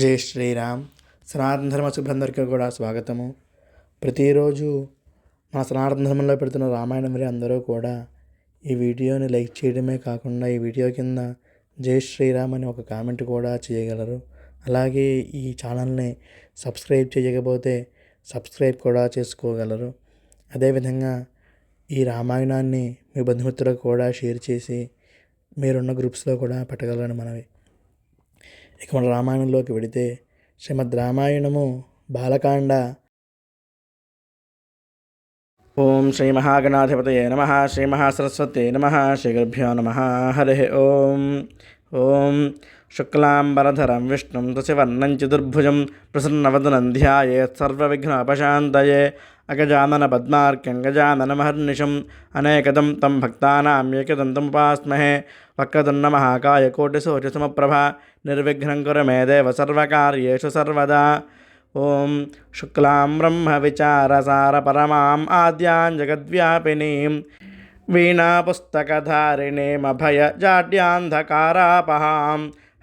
జై శ్రీరామ్. సనాతన ధర్మ శుభ్రందరికీ కూడా స్వాగతము. ప్రతిరోజు మా సనాతన ధర్మంలో పెడుతున్న రామాయణం మరి అందరూ కూడా ఈ వీడియోని లైక్ చేయడమే కాకుండా ఈ వీడియో కింద జై శ్రీరామ్ అని ఒక కామెంట్ కూడా చేయగలరు. అలాగే ఈ ఛానల్ని సబ్స్క్రైబ్ చేయకపోతే సబ్స్క్రైబ్ కూడా చేసుకోగలరు. అదేవిధంగా ఈ రామాయణాన్ని మీ బంధుమిత్రులకు కూడా షేర్ చేసి మీరున్న గ్రూప్స్లో కూడా పెట్టగలరని మనవి. ఇక మన రామాయణంలోకి వెడితే శ్రీమద్ రామాయణము బాలకాండ. ఓం శ్రీ మహాగణాధిపతయే నమ శ్రీ మహాసరస్వతే నమ శ్రీ గురుభ్యో నమ హరి ఓం. ఓం శుక్లాంబరధరం విష్ణుం తుసివర్ణం చతుర్భుజం ప్రసన్నవదనం ధ్యాయేత్ సర్వవిఘ్నోపశాంతయే అగజానన పద్మార్క్యం గజాననమహర్నిశం అనేకదం తం భక్తానాం ఏకదంతముపాస్మహే వక్రదున్న మహాకాయ కోటిసూర్యసమప్రభ నిర్విఘ్నం కురు మే దేవ సర్వకార్యేషు సర్వదా ఓం శుక్లాం బ్రహ్మ విచారసార పరమాం ఆద్యాం జగద్వ్యాపినీం వీణాపుస్తకధారిణీమభయ జాడ్యాంధకారాపహాం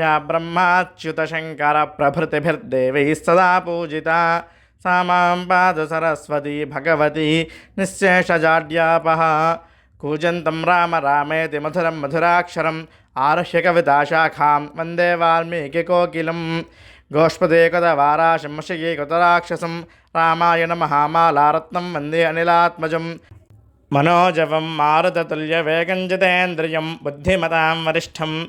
యా బ్రహ్మాచ్యుతశంకర ప్రభృతిభిర్దేవై సదా పూజిత. సా మాం పాద సరస్వతి భగవతి నిశ్శేషజాడ్యాపహ. కూజంతం రామ రామేతి మధురం మధురాక్షరం ఆర్హ్య కవితాశాఖాం వందే వాల్మీకికోకిలం గోష్పదేకదవారాశంశయే కృతరాక్షసం. రామాయణ మహామాలారత్నం వందే అనిలాత్మజం. మనోజవం మారుతతుల్యవేగం జితేంద్రియం బుద్ధిమతాం వరిష్టం.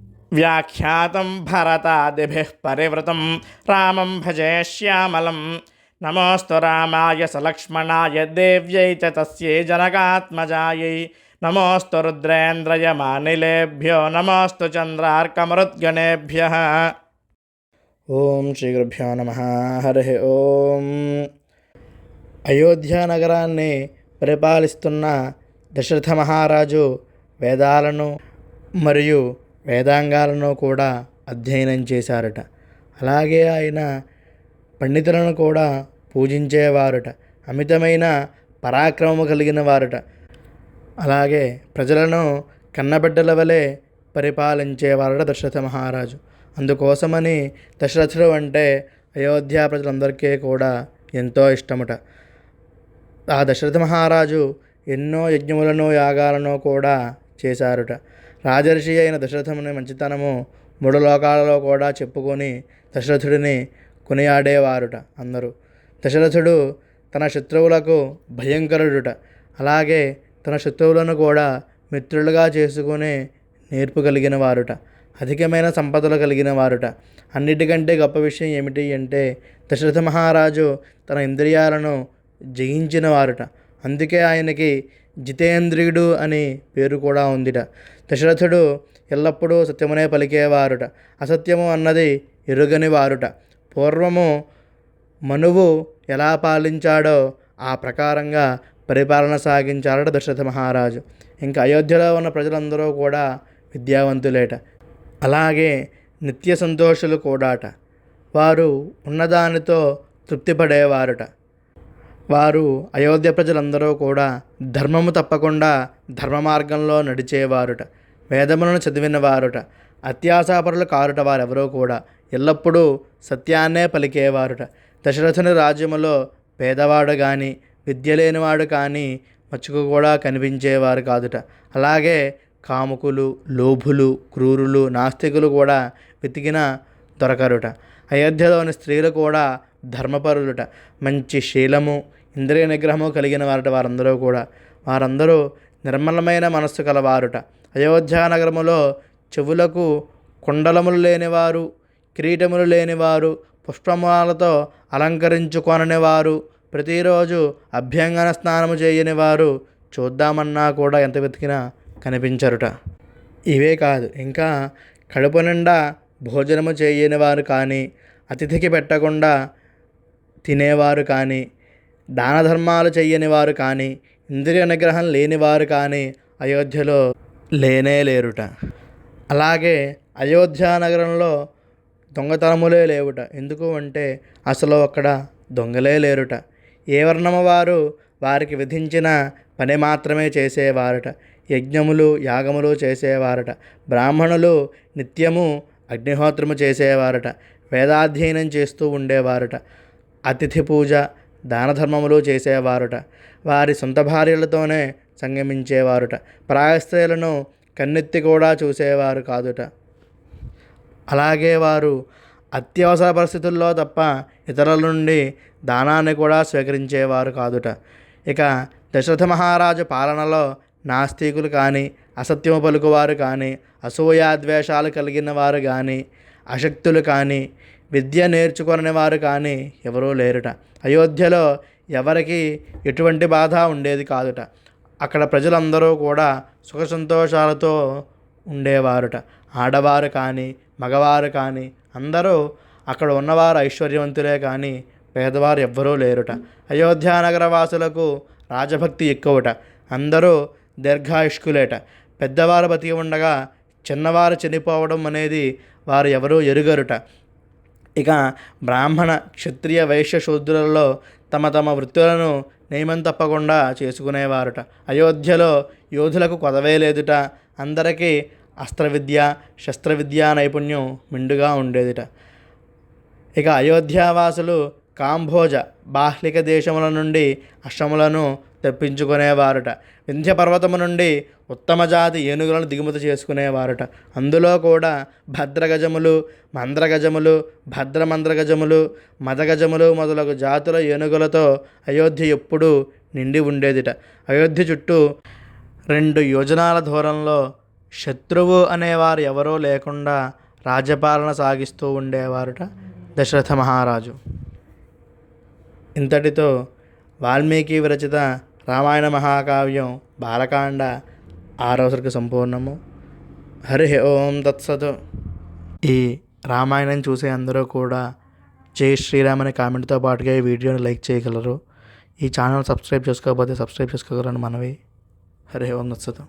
వ్యాఖ్యాతం భరతాదిభి పరివృతం। రామం భజే శ్యామలం। నమోస్తు రామాయ సలక్ష్మణాయ దేవ్యై చ తస్యై జనకాత్మజాయై। నమోస్తు రుద్రేంద్రయ మానిలేభ్యో। నమోస్తు చంద్రార్కమరుద్గణేభ్య। ఓం శ్రీగురుభ్యో నమ। హరి ఓం। అయోధ్య నగరాన్ని పరిపాలిస్తున్న దశరథ మహారాజు వేదాలను మరియు వేదాంగాలను కూడా అధ్యయనం చేశారట. అలాగే ఆయన పండితులను కూడా పూజించేవారట. అమితమైన పరాక్రమము కలిగిన వారట. అలాగే ప్రజలను కన్నబిడ్డల వలె పరిపాలించేవారట దశరథ మహారాజు. అందుకోసమని దశరథుడు అంటే అయోధ్య ప్రజలందరికీ కూడా ఎంతో ఇష్టమట. ఆ దశరథ మహారాజు ఎన్నో యజ్ఞములను యాగాలను కూడా చేశారుట. రాజర్షి అయిన దశరథముని మంచితనము మూడు లోకాలలో కూడా చెప్పుకొని దశరథుడిని కొనియాడేవారుట అందరూ. దశరథుడు తన శత్రువులకు భయంకరుడుట అలాగే తన శత్రువులను కూడా మిత్రులుగా చేసుకునే నేర్పు కలిగిన వారుట అధికమైన సంపదలు కలిగిన వారుట అన్నిటికంటే గొప్ప విషయం ఏమిటి అంటే దశరథ మహారాజు తన ఇంద్రియాలను జయించిన వారుట అందుకే ఆయనకి జితేంద్రియుడు అని పేరు కూడా ఉందిట. దశరథుడు ఎల్లప్పుడూ సత్యమునే పలికేవారుట. అసత్యము అన్నది ఎరుగని వారుట పూర్వము మనువు ఎలా పాలించాడో ఆ ప్రకారంగా పరిపాలన సాగించారట దశరథ మహారాజు. ఇంకా అయోధ్యలో ఉన్న ప్రజలందరూ కూడా విద్యావంతులేట. అలాగే నిత్య సంతోషులు కూడాట. వారు ఉన్నదానితో తృప్తిపడేవారుట. వారు అయోధ్య ప్రజలందరూ కూడా ధర్మము తప్పకుండా ధర్మ మార్గంలో నడిచేవారుట వేదములను చదివిన వారుట అత్యాశాపరులు కారుట వారెవరూ కూడా ఎల్లప్పుడూ సత్యాన్నే పలికేవారుట. దశరథుని రాజ్యములో పేదవాడు కానీ విద్య లేనివాడు కానీ మచ్చుకు కూడా కనిపించేవారు కాదుట. అలాగే కాముకులు లోభులు క్రూరులు నాస్తికులు కూడా వెతికిన దొరకరుట. అయోధ్యలోని స్త్రీలు కూడా ధర్మపరులుట. మంచి శీలము ఇంద్రియ నిగ్రహము కలిగిన వారట వారందరూ కూడా. వారందరూ నిర్మలమైన మనస్సు కలవారుట. అయోధ్య నగరములో చెవులకు కుండలములు లేనివారు కిరీటములు లేనివారు పుష్పమాలతో అలంకరించుకొనని వారు ప్రతిరోజు అభ్యంగన స్నానము చేయని వారు చూద్దామన్నా కూడా ఎంత వెతికినా కనిపించరుట. ఇవే కాదు ఇంకా కడుపు నిండా భోజనము చేయని వారు కానీ అతిథికి పెట్టకుండా తినేవారు కానీ దాన ధర్మాలు చేయని వారు కానీ ఇంద్రియ నిగ్రహం లేనివారు కానీ అయోధ్యలో లేనే లేరుట. అలాగే అయోధ్య నగరంలో దొంగతనములే లేవుట. ఎందుకు అంటే అసలు అక్కడ దొంగలే లేరుట. ఏ వర్ణము వారు వారికి విధించిన పని మాత్రమే చేసేవారట. యజ్ఞములు యాగములు చేసేవారట. బ్రాహ్మణులు నిత్యము అగ్నిహోత్రము చేసేవారట. వేదాధ్యయనం చేస్తూ ఉండేవారట. అతిథి పూజ దానధర్మములు చేసేవారుట. వారి సొంత భార్యలతోనే సంగమించేవారుట. ప్రాయస్త్రీలను కన్నెత్తి కూడా చూసేవారు కాదుట. అలాగే వారు అత్యవసర పరిస్థితుల్లో తప్ప ఇతరుల నుండి దానాన్ని కూడా స్వీకరించేవారు కాదుట. ఇక దశరథ మహారాజు పాలనలో నాస్తికులు కానీ అసత్యము పలుకువారు కానీ అసూయాద్వేషాలు కలిగిన వారు కానీ అశక్తులు కానీ విద్య నేర్చుకొనని వారు కానీ ఎవరూ లేరుట. అయోధ్యలో ఎవరికి ఎటువంటి బాధ ఉండేది కాదుట. అక్కడ ప్రజలందరూ కూడా సుఖ సంతోషాలతో ఉండేవారుట. ఆడవారు కానీ మగవారు కానీ అందరూ అక్కడ ఉన్నవారు ఐశ్వర్యవంతులే కానీ పేదవారు ఎవ్వరూ లేరుట. అయోధ్యా నగర వాసులకు రాజభక్తి ఎక్కువట. అందరూ దీర్ఘాయుష్కులేట. పెద్దవారు బతికి ఉండగా చిన్నవారు చనిపోవడం అనేది వారు ఎవరూ ఎరుగరుట. ఇక బ్రాహ్మణ క్షత్రియ వైశ్య శూద్రులలో తమ తమ వృత్తులను నియమం తప్పకుండా చేసుకునేవారుట. అయోధ్యలో యోధులకు కొదవే లేదుట. అందరికీ అస్త్ర విద్య శస్త్ర విద్యా నైపుణ్యం మిండుగా ఉండేదిట. ఇక అయోధ్యావాసులు కాంభోజ బాహ్లిక దేశముల నుండి అష్టములను తెప్పించుకునేవారుట. వింధ్య పర్వతము నుండి ఉత్తమ జాతి ఏనుగులను దిగుమతి చేసుకునేవారట. అందులో కూడా భద్రగజములు మంద్రగజములు భద్రమంద్రగజములు మదగజములు మొదలగు జాతుల ఏనుగులతో అయోధ్య ఎప్పుడూ నిండి ఉండేదిట. అయోధ్య చుట్టూ రెండు యోజనాల దూరంలో శత్రువు అనేవారు ఎవరూ లేకుండా రాజ్యపాలన సాగిస్తూ ఉండేవారట దశరథ మహారాజు. ఇంతటితో వాల్మీకి విరచిత రామాయణ మహాకావ్యం బాలకాండ ఆరవ సరికి సంపూర్ణము. హరి ఓం తత్సత్. ఈ రామాయణం చూసే అందరూ కూడా జై శ్రీరామ్ అనే కామెంట్తో పాటుగా ఈ వీడియోని లైక్ చేయగలరు. ఈ ఛానల్ సబ్స్క్రైబ్ చేసుకోకపోతే సబ్స్క్రైబ్ చేసుకోగలరని మనవి. హరి ఓం తత్సత్.